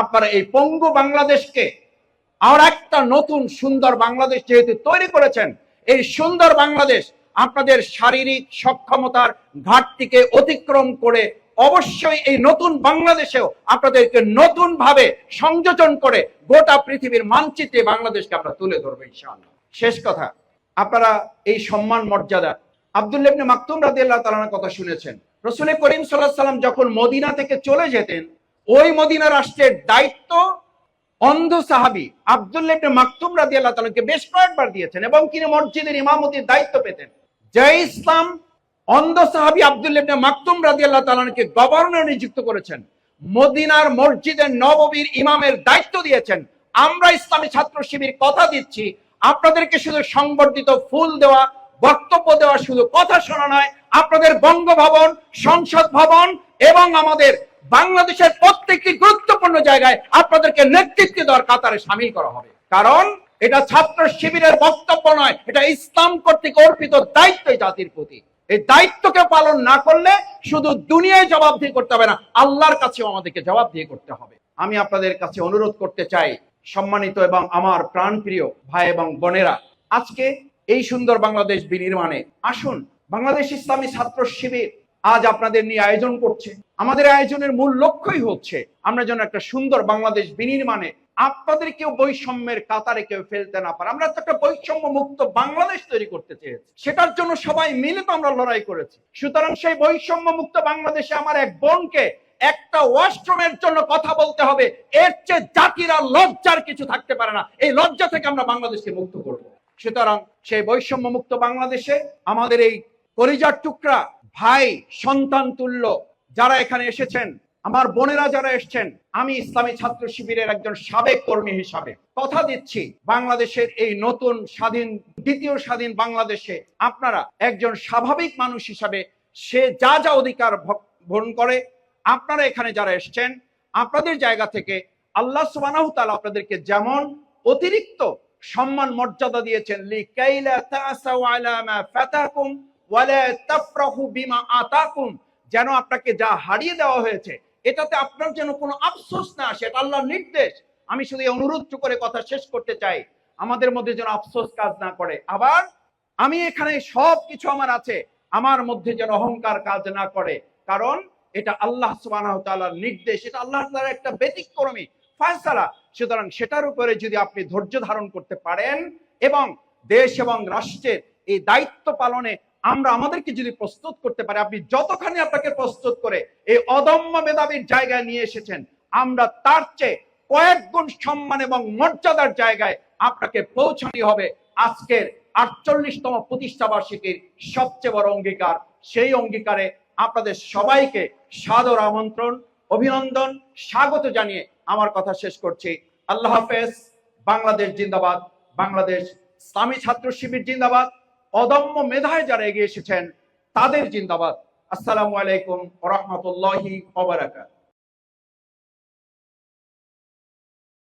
আপনারা এই পঙ্গু বাংলাদেশকে আর একটা নতুন সুন্দর বাংলাদেশ যেহেতু তৈরি করেছেন, এই সুন্দর বাংলাদেশ আপনাদের শারীরিক সক্ষমতার ঘাটতিকে অতিক্রম করে অবশ্যই এই নতুন বাংলাদেশেও আপনাদেরকে নতুন ভাবে সংযোজন করে গোটা পৃথিবীর মানচিত্রে বাংলাদেশকে আমরা তুলে ধরবো ইনশাআল্লাহ। শেষ কথা, আপনারা এই সম্মান মর্যাদা আব্দুল্লাহ ইবনে মাকতুম রাদিয়াল্লাহু তাআলার কথা শুনেছেন। রসুল করিম আলাইহি সাল্লাম যখন মদিনা থেকে চলে যেতেন ওই মদিনা রাষ্ট্রের দায়িত্ব অন্ধ সাহাবি আব্দুল্লাহ মাকতুম রাদিয়াল্লাহু তাআলাকে বেশ কয়েকবার দিয়েছেন এবং তিনি মসজিদের ইমামতির দায়িত্ব পেতেন। জয় ইসলাম অন্ধ সাহাবি আব্দুল্লাহ মাকতুম রাদিয়াল্লাহু তাআলাকে গভর্নর নিযুক্ত করেছেন। মদিনার মসজিদের নববীর ইমামের দায়িত্ব দিয়েছেন। আমরা ইসলামী ছাত্র শিবির কথা দিচ্ছি। আপনাদেরকে শুধু সংবর্ধিত ফুল দেওয়া, বক্তব্য দেওয়া শুধু কথা শোনা নয়। আপনাদের বঙ্গভবন, সংসদ ভবন এবং আমাদের বাংলাদেশের প্রত্যেকটি গুরুত্বপূর্ণ জায়গায় আপনাদেরকে নেতৃত্ব দেওয়ার কাতারে সামিল করা হবে। কারণ এটা ছাত্র শিবিরের বক্তব্য নয়, এটা ইসলাম কর্তৃক অর্পিত দায়িত্ব জাতির প্রতি। এই দায়িত্বকে পালন না করলে শুধু দুনিয়ায় জবাবদিহি করতে হবে না, আল্লাহর কাছেও আমাদেরকে জবাবদিহি করতে হবে। আমি আপনাদের কাছে অনুরোধ করতে চাই, সম্মানিত এবং আমার প্রাণপ্রিয় ভাই এবং বোনেরা, আজকে এই সুন্দর বাংলাদেশ বিনির্মাণে আসুন, বাংলাদেশ ইসলামী ছাত্র শিবির আজ আপনাদের নিয়ে আয়োজন করছে। আমাদের আয়োজনের মূল লক্ষ্যই হচ্ছে আমরা যেন একটা সুন্দর বাংলাদেশ বিনির্মাণে আপনাদের কেউ বৈষম্যের কাতারে কেউ ফেলতে না পারে। আমরা তো একটা বৈষম্য মুক্ত বাংলাদেশ তৈরি করতে চেয়েছি। সেটার জন্য সবাই মিলে তো আমরা লড়াই করেছি। সুতরাং সেই বৈষম্য মুক্ত বাংলাদেশে আমার এক বোনকে একটা ওয়াশরুমের জন্য কথা বলতে হবে। এর চেয়ে জাতিরা লজ্জার কিছু থাকতে পারে না। এই লজ্জা থেকে আমরা বাংলাদেশকে মুক্ত করব। সুতরাং সেই বৈষম্য মুক্ত বাংলাদেশে আমাদের এই করিজার টুকরা ভাই, সন্তান তুল্য, যারা এখানে এসেছেন, আমার বোনেরা যারা এসেছেন, আমি ইসলামী ছাত্র শিবিরের একজন সাবেক কর্মী হিসাবে কথা দিচ্ছি। বাংলাদেশের এই নতুন স্বাধীন, দ্বিতীয় স্বাধীন বাংলাদেশে আপনারা একজন স্বাভাবিক মানুষ হিসাবে সে যা যা অধিকার ভরণ করে, আপনারা এখানে যারা এসেছেন, আপনাদের জায়গা থেকে আল্লাহ সুবহানাহু তাআলা আপনাদেরকে যেমন অতিরিক্ত সম্মান মর্যাদা দিয়েছেন ওয়ালা তাফরাহু যেন আপনাকে যা হারিয়ে দেওয়া হয়েছে, এটাতে আপনার যেন কোনো আফসোস না আসে, এটা আল্লাহর নির্দেশ। আমি শুধু এই অনুরোধ করে কথা শেষ করতে চাই, আমাদের মধ্যে যেন আফসোস কাজ না করে। আবার আমি এখানে সব কিছু আমার আছে, আমার মধ্যে যেন অহংকার কাজ না করে, কারণ এটা আল্লাহ সুবহানাহু নির্দেশ, এটা আল্লাহ তাআলার একটা ব্যতিক্রমী ফয়সালা। সুতরাং সেটার উপরে যদি আপনি ধৈর্য ধারণ করতে পারেন, এবং দেশ এবং রাষ্ট্রের এই দায়িত্ব পালনে আমরা আমাদেরকে যদি প্রস্তুত করতে পারি, আপনি যতখানি আপনাকে প্রস্তুত করে এই অদম্য মেধাবীর জায়গায় নিয়ে এসেছেন, আমরা তার চেয়ে কয়েক গুণ সম্মান এবং মর্যাদার জায়গায় আপনাকে পৌঁছানি হবে। আজকের আটচল্লিশতম প্রতিষ্ঠা বার্ষিকীর সবচেয়ে বড় অঙ্গীকার, সেই অঙ্গীকারে আপনাদের সবাইকে সাদর আমন্ত্রণ, অভিনন্দন, স্বাগত জানিয়ে আমার কথা শেষ করছি। আল্লাহ হাফেজ, বাংলাদেশ জিন্দাবাদ, বাংলাদেশ ইসলামী ছাত্র শিবির জিন্দাবাদ। অদম্য মেধায় যারা এগিয়ে এসেছেন তাদের জিন্দাবাদ। আসসালামু আলাইকুম রহমতুল্লাহি ওবারাকাত